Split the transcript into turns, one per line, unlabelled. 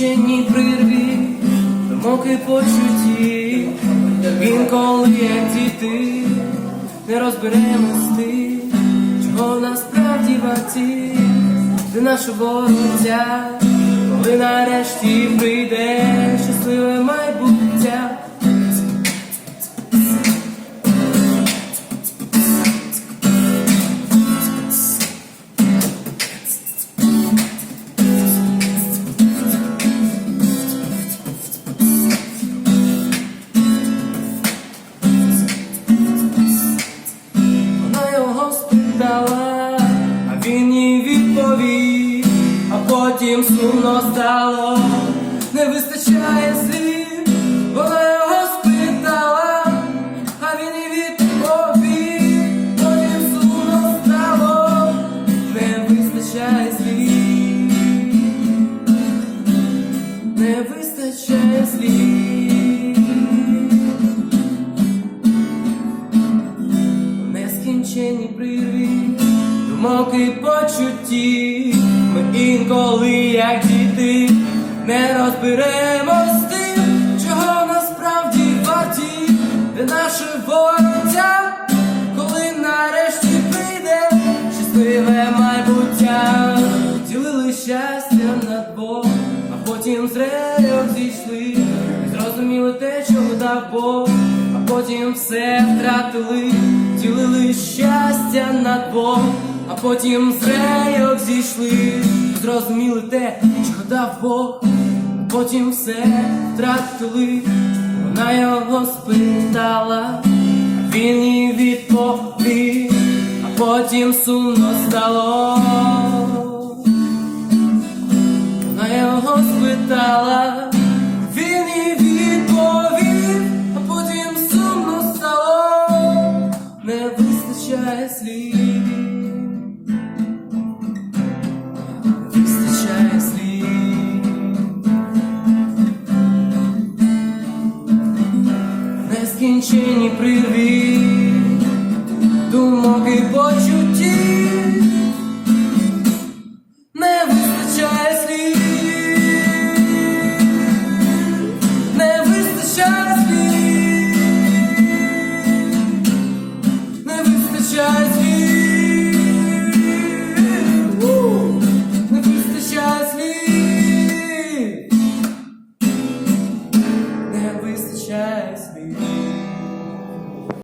нескінченній прирві, моки почуті, інколи як діти, не розберемось ти, чого насправді варті, ти наше вороття, коли нарешті прийде щасливе майбуття. Відповів, а потім сумно стало, не вистачає слів. Вона його спитала, а він їй відповів, потім сумно стало, не вистачає слів, не вистачає слів. Думок і почутті, ми інколи, як діти, не розберемось з тим, чого насправді варті, де наше вороття, коли нарешті прийде щасливе майбуття, ділили щастя на двох, а потім з рейок зійшли, і зрозуміли те, чого дав Бог, а потім все втратили, ділили щастя на двох, а потім з рейок зійшли, зрозуміли те, чого дав Бог, потім все втратили, вона його спитала, він їй відповів, а потім сумно стало. Вона його спитала, не вистачає слів, Нескінченні привіт, думок і почутті,